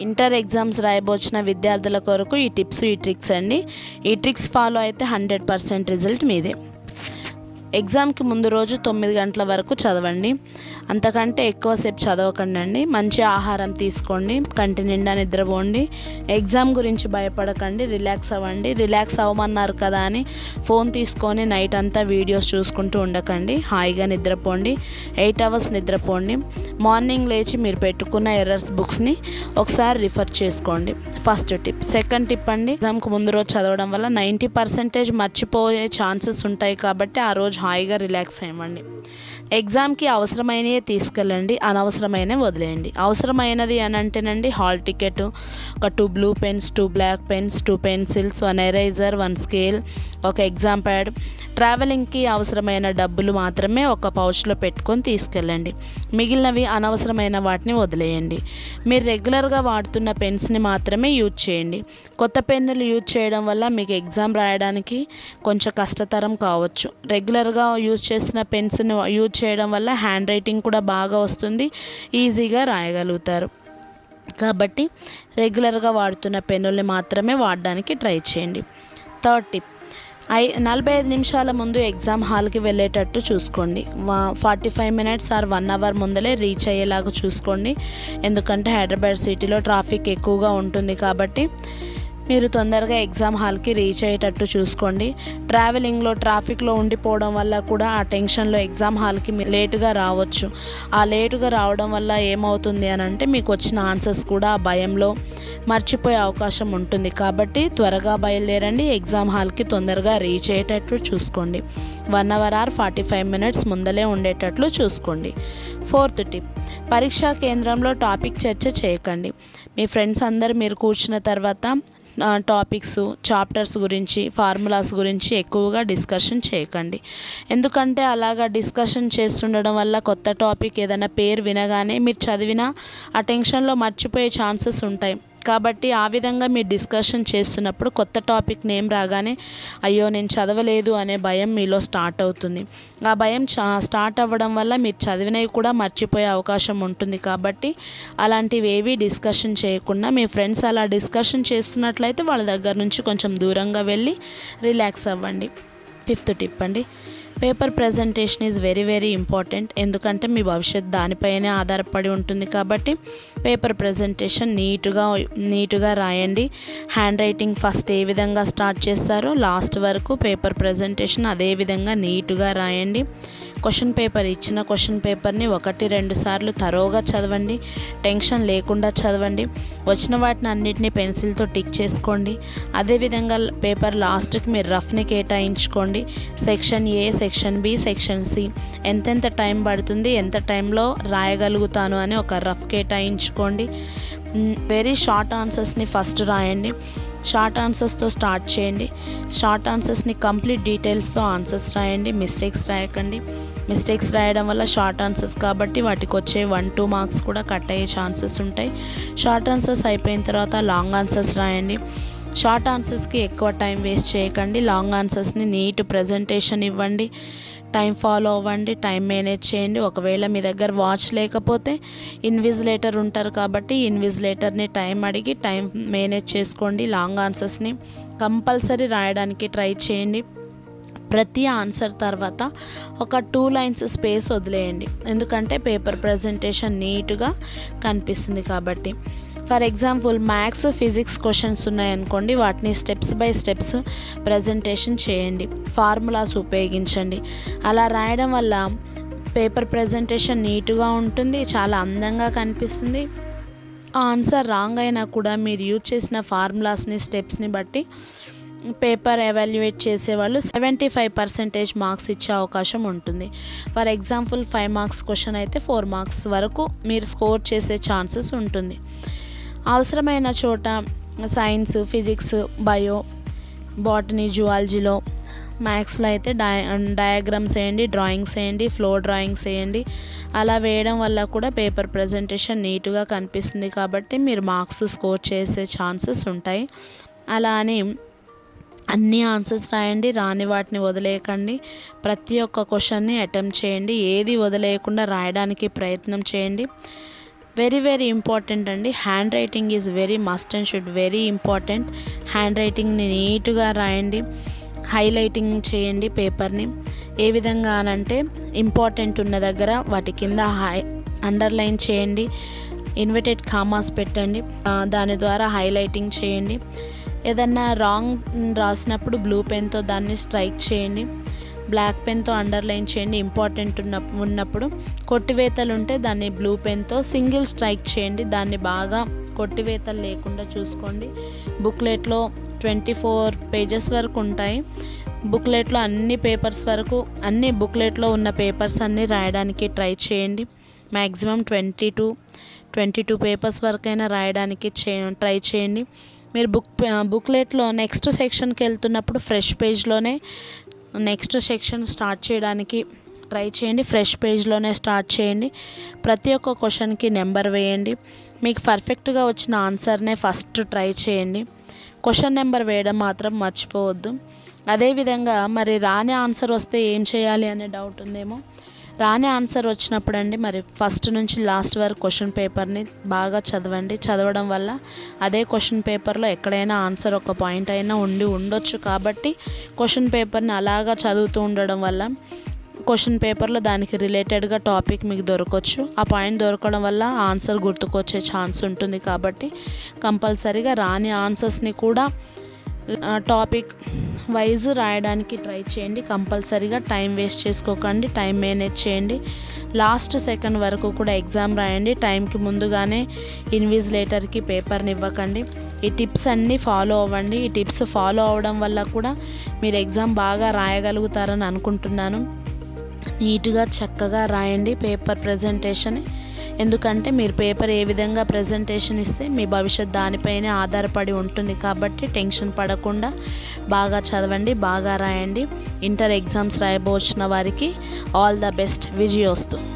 Inter exams రాయబోచిన విద్యార్థుల కొరకు ఈ టిప్స్ ఈ ట్రిక్స్ అండి. ఈ ట్రిక్స్ ఫాలో అయితే హండ్రెడ్ పర్సెంట్ రిజల్ట్ మీదే. ఎగ్జామ్కి ముందు రోజు తొమ్మిది గంటల వరకు చదవండి. అంతకంటే ఎక్కువసేపు చదవకండి అండి మంచి ఆహారం తీసుకోండి. కంటి నిండా నిద్రపోండి ఎగ్జామ్ గురించి భయపడకండి. రిలాక్స్ అవ్వండి. రిలాక్స్ అవ్వమన్నారు కదా అని ఫోన్ తీసుకొని నైట్ అంతా వీడియోస్ చూసుకుంటూ ఉండకండి. హాయిగా నిద్రపోండి. ఎయిట్ అవర్స్ నిద్రపోండి. మార్నింగ్ లేచి మీరు పెట్టుకున్న ఎర్రర్స్ బుక్స్ని ఒకసారి రిఫర్ చేసుకోండి. First tip. సెకండ్ టిప్ అండి. ఎగ్జామ్కి ముందు రోజు చదవడం వల్ల నైంటీ పర్సెంటేజ్ మర్చిపోయే ఛాన్సెస్ ఉంటాయి కాబట్టి ఆ రోజు హాయిగా రిలాక్స్ అవ్వండి ఎగ్జామ్కి అవసరమైనవి తీసుకెళ్ళండి అనవసరమైనవి వదిలేయండి. అవసరమైనది అని అంటేనండి హాల్ టికెట్ ఒక two blue pens two black pens two pencils one eraser one scale ఒక ఎగ్జామ్ ప్యాడ్. ట్రావెలింగ్కి అవసరమైన డబ్బులు మాత్రమే ఒక పౌచ్లో పెట్టుకొని తీసుకెళ్ళండి. మిగిలినవి అనవసరమైన వాటిని వదిలేయండి. మీరు రెగ్యులర్గా వాడుతున్న పెన్స్ని మాత్రమే యూజ్ చేయండి. కొత్త పెన్నులు యూజ్ చేయడం వల్ల మీకు ఎగ్జామ్ రాయడానికి కొంచెం కష్టతరం కావచ్చు. రెగ్యులర్గా యూజ్ చేసిన పెన్స్ని యూజ్ చేయడం వల్ల హ్యాండ్ రైటింగ్ కూడా బాగా వస్తుంది ఈజీగా రాయగలుగుతారు. కాబట్టి రెగ్యులర్గా వాడుతున్న పెన్నుల్ని మాత్రమే వాడడానికి ట్రై చేయండి. థర్డ్ టిప్ ఐ నలభై ఐదు నిమిషాల ముందు ఎగ్జామ్ హాల్కి వెళ్ళేటట్టు చూసుకోండి. Forty five minutes or one hour ముందలే రీచ్ అయ్యేలాగా చూసుకోండి. ఎందుకంటే హైదరాబాద్ సిటీలో ట్రాఫిక్ ఎక్కువగా ఉంటుంది కాబట్టి మీరు తొందరగా ఎగ్జామ్ హాల్కి రీచ్ అయ్యేటట్టు చూసుకోండి. ట్రావెలింగ్లో ట్రాఫిక్లో ఉండిపోవడం వల్ల కూడా ఆ టెన్షన్లో ఎగ్జామ్ హాల్కి లేటుగా రావచ్చు. ఆ లేటుగా రావడం వల్ల ఏమవుతుంది అని అంటే మీకు వచ్చిన ఆన్సర్స్ కూడా ఆ భయంలో మర్చిపోయే అవకాశం ఉంటుంది. కాబట్టి త్వరగా బయలుదేరండి. ఎగ్జామ్ హాల్కి తొందరగా రీచ్ అయ్యేటట్లు చూసుకోండి. One hour or forty five minutes ముందలే ఉండేటట్లు చూసుకోండి. ఫోర్త్ టిప్ పరీక్షా కేంద్రంలో టాపిక్ చర్చ చేయకండి. మీ ఫ్రెండ్స్ అందరు మీరు కూర్చున్న తర్వాత టాపిక్స్ చాప్టర్స్ గురించి ఫార్ములాస్ గురించి ఎక్కువగా డిస్కషన్ చేయకండి. ఎందుకంటే అలాగా డిస్కషన్ చేస్తుండడం వల్ల కొత్త టాపిక్ ఏదైనా పేరు వినగానే మీరు చదివిన ఆ టెన్షన్లో మర్చిపోయే ఛాన్సెస్ ఉంటాయి. కాబట్టి ఆ విధంగా మీరు డిస్కషన్ చేస్తున్నప్పుడు కొత్త టాపిక్ నేమ్ రాగానే అయ్యో నేను చదవలేదు అనే భయం మీలో స్టార్ట్ అవుతుంది. ఆ భయం చా స్టార్ట్ అవ్వడం వల్ల మీరు చదివినవి కూడా మర్చిపోయే అవకాశం ఉంటుంది కాబట్టి అలాంటివి ఏవి డిస్కషన్ చేయకుండా మీ ఫ్రెండ్స్ అలా డిస్కషన్ చేస్తున్నట్లయితే వాళ్ళ దగ్గర నుంచి కొంచెం దూరంగా వెళ్ళి రిలాక్స్ అవ్వండి. ఫిఫ్త్ టిప్ అండి paper presentation is very very important ఎందుకంటే మీ భవిష్యత్ దానిపైనే ఆధారపడి ఉంటుంది కాబట్టి పేపర్ ప్రజెంటేషన్ నీట్గా నీట్గా రాయండి. హ్యాండ్ రైటింగ్ ఫస్ట్ ఏ విధంగా స్టార్ట్ చేస్తారో లాస్ట్ వరకు పేపర్ ప్రజెంటేషన్ అదే విధంగా నీట్గా రాయండి. క్వశ్చన్ పేపర్ ఇచ్చిన క్వశ్చన్ పేపర్ని ఒకటి రెండు సార్లు తరోగా చదవండి టెన్షన్ లేకుండా చదవండి. వచ్చిన వాటిని అన్నిటిని పెన్సిల్తో టిక్ చేసుకోండి. అదేవిధంగా పేపర్ లాస్ట్కి మీరు రఫ్ని కేటాయించుకోండి. Section A section B section C. ఎంతెంత టైం పడుతుంది ఎంత టైంలో రాయగలుగుతాను అని ఒక రఫ్ కేటాయించుకోండి. వెరీ షార్ట్ ఆన్సర్స్ని ఫస్ట్ రాయండి. షార్ట్ ఆన్సర్స్తో స్టార్ట్ చేయండి. షార్ట్ ఆన్సర్స్ని కంప్లీట్ డీటెయిల్స్తో ఆన్సర్స్ రాయండి. మిస్టేక్స్ రాయకండి. మిస్టేక్స్ రాయడం వల్ల షార్ట్ ఆన్సర్స్ కాబట్టి వాటికి వచ్చే వన్ టూ మార్క్స్ కూడా కట్ అయ్యే ఛాన్సెస్ ఉంటాయి. షార్ట్ ఆన్సర్స్ అయిపోయిన తర్వాత లాంగ్ ఆన్సర్స్ రాయండి. షార్ట్ ఆన్సర్స్కి ఎక్కువ టైం వేస్ట్ చేయకండి. లాంగ్ ఆన్సర్స్ని నీట్ ప్రజెంటేషన్ ఇవ్వండి. టైం ఫాలో అవ్వండి టైం మేనేజ్ చేయండి. ఒకవేళ మీ దగ్గర వాచ్ లేకపోతే ఇన్విజిలేటర్ ఉంటారు కాబట్టి ఇన్విజిలేటర్ని టైం అడిగి టైం మేనేజ్ చేసుకోండి. లాంగ్ ఆన్సర్స్ని కంపల్సరీ రాయడానికి ట్రై చేయండి. ప్రతి ఆన్సర్ తర్వాత ఒక టూ లైన్స్ స్పేస్ వదిలేయండి. ఎందుకంటే పేపర్ ప్రజెంటేషన్ నీట్గా కనిపిస్తుంది కాబట్టి. For example maths physics questions ఉన్నాయనుకోండి వాటిని స్టెప్స్ బై స్టెప్స్ ప్రజెంటేషన్ చేయండి ఫార్ములాస్ ఉపయోగించండి. అలా రాయడం వల్ల పేపర్ ప్రజెంటేషన్ నీట్గా ఉంటుంది చాలా అందంగా కనిపిస్తుంది. ఆ ఆన్సర్ రాంగ్ అయినా కూడా మీరు యూజ్ చేసిన ఫార్ములాస్ని స్టెప్స్ని బట్టి పేపర్ ఎవాల్యుయేట్ చేసేవాళ్ళు సెవెంటీ ఫైవ్ పర్సెంటేజ్ మార్క్స్ ఇచ్చే అవకాశం ఉంటుంది. For example five marks question అయితే ఫోర్ మార్క్స్ వరకు మీరు స్కోర్ చేసే ఛాన్సెస్ ఉంటుంది. అవసరమైన చోట సైన్స్ ఫిజిక్స్ బయో బాటనీ జువాలజీలో మ్యాథ్స్లో అయితే డయ డయాగ్రామ్స్ వేయండి డ్రాయింగ్స్ వేయండి ఫ్లో డ్రాయింగ్స్ వేయండి. అలా వేయడం వల్ల కూడా పేపర్ ప్రజెంటేషన్ నీట్గా కనిపిస్తుంది కాబట్టి మీరు మార్క్స్ స్కోర్ చేసే ఛాన్సెస్ ఉంటాయి. అలా అని అన్ని ఆన్సర్స్ రాయండి రాని వాటిని వదిలేయకండి. ప్రతి ఒక్క క్వశ్చన్ని అటెంప్ట్ చేయండి ఏది వదిలేయకుండా రాయడానికి ప్రయత్నం చేయండి. వెరీ వెరీ ఇంపార్టెంట్ అండి. Handwriting is very must and should very important. Hand రైటింగ్ని నీట్గా రాయండి. హైలైటింగ్ చేయండి పేపర్ని. ఏ విధంగా అనంటే ఇంపార్టెంట్ ఉన్న దగ్గర వాటి కింద హై అండర్లైన్ చేయండి. ఇన్వర్టెడ్ కామాస్ పెట్టండి. దాని ద్వారా హైలైటింగ్ చేయండి. ఏదన్నా రాంగ్ రాసినప్పుడు బ్లూ పెన్తో దాన్ని స్ట్రైక్ చేయండి. బ్లాక్ పెన్తో అండర్లైన్ చేయండి ఇంపార్టెంట్ ఉన్న ఉన్నప్పుడు. కొట్టివేతలు ఉంటే దాన్ని బ్లూ పెన్తో సింగిల్ స్ట్రైక్ చేయండి దాన్ని బాగా కొట్టివేతలు లేకుండా చూసుకోండి. బుక్లెట్లో ట్వంటీ ఫోర్ పేజెస్ వరకు ఉంటాయి. బుక్లెట్లో అన్ని పేపర్స్ వరకు అన్ని బుక్లెట్లో ఉన్న పేపర్స్ అన్నీ రాయడానికి ట్రై చేయండి. Maximum twenty two twenty two papers వరకైనా రాయడానికి చే ట్రై చేయండి. మీరు బుక్ బుక్లెట్లో నెక్స్ట్ సెక్షన్కి వెళ్తున్నప్పుడు ఫ్రెష్ పేజ్లోనే నెక్స్ట్ సెక్షన్ స్టార్ట్ చేయడానికి ట్రై చేయండి. ఫ్రెష్ పేజ్లోనే స్టార్ట్ చేయండి. ప్రతి ఒక్క క్వశ్చన్కి నెంబర్ వేయండి. మీకు పర్ఫెక్ట్గా వచ్చిన ఆన్సర్నే ఫస్ట్ ట్రై చేయండి. క్వశ్చన్ నెంబర్ వేయడం మాత్రం మర్చిపోవద్దు. అదేవిధంగా మరి రాని ఆన్సర్ వస్తే ఏం చేయాలి అనే డౌట్ ఉందేమో రాని ఆన్సర్ వచ్చినప్పుడు అండి మరి ఫస్ట్ నుంచి లాస్ట్ వరకు క్వశ్చన్ పేపర్ని బాగా చదవండి. చదవడం వల్ల అదే క్వశ్చన్ పేపర్లో ఎక్కడైనా ఆన్సర్ ఒక పాయింట్ అయినా ఉండి ఉండొచ్చు. కాబట్టి క్వశ్చన్ పేపర్ని అలాగా చదువుతూ ఉండడం వల్ల క్వశ్చన్ పేపర్లో దానికి రిలేటెడ్గా టాపిక్ మీకు దొరకవచ్చు ఆ పాయింట్ దొరకడం వల్ల ఆన్సర్ గుర్తుకొచ్చే ఛాన్స్ ఉంటుంది. కాబట్టి కంపల్సరీగా రాని ఆన్సర్స్ని కూడా టాపిక్ వైజ్ రాయడానికి ట్రై చేయండి. కంపల్సరీగా టైం వేస్ట్ చేసుకోకండి టైం మేనేజ్ చేయండి. లాస్ట్ సెకండ్ వరకు కూడా ఎగ్జామ్ రాయండి. టైంకి ముందుగానే ఇన్విజిలేటర్కి పేపర్ని ఇవ్వకండి. ఈ టిప్స్ అన్నీ ఫాలో అవ్వండి. ఈ టిప్స్ ఫాలో అవ్వడం వల్ల కూడా మీరు ఎగ్జామ్ బాగా రాయగలుగుతారని అనుకుంటున్నాను. నీట్గా చక్కగా రాయండి. పేపర్ ప్రజెంటేషన్ ఎందుకంటే మీరు పేపర్ ఏ విధంగా ప్రజెంటేషన్ ఇస్తే మీ భవిష్యత్ దానిపైనే ఆధారపడి ఉంటుంది కాబట్టి టెన్షన్ పడకుండా బాగా చదవండి బాగా రాయండి. ఇంటర్ ఎగ్జామ్స్ రాయబోచిన వారికి ఆల్ ద బెస్ట్ విజయోస్తు.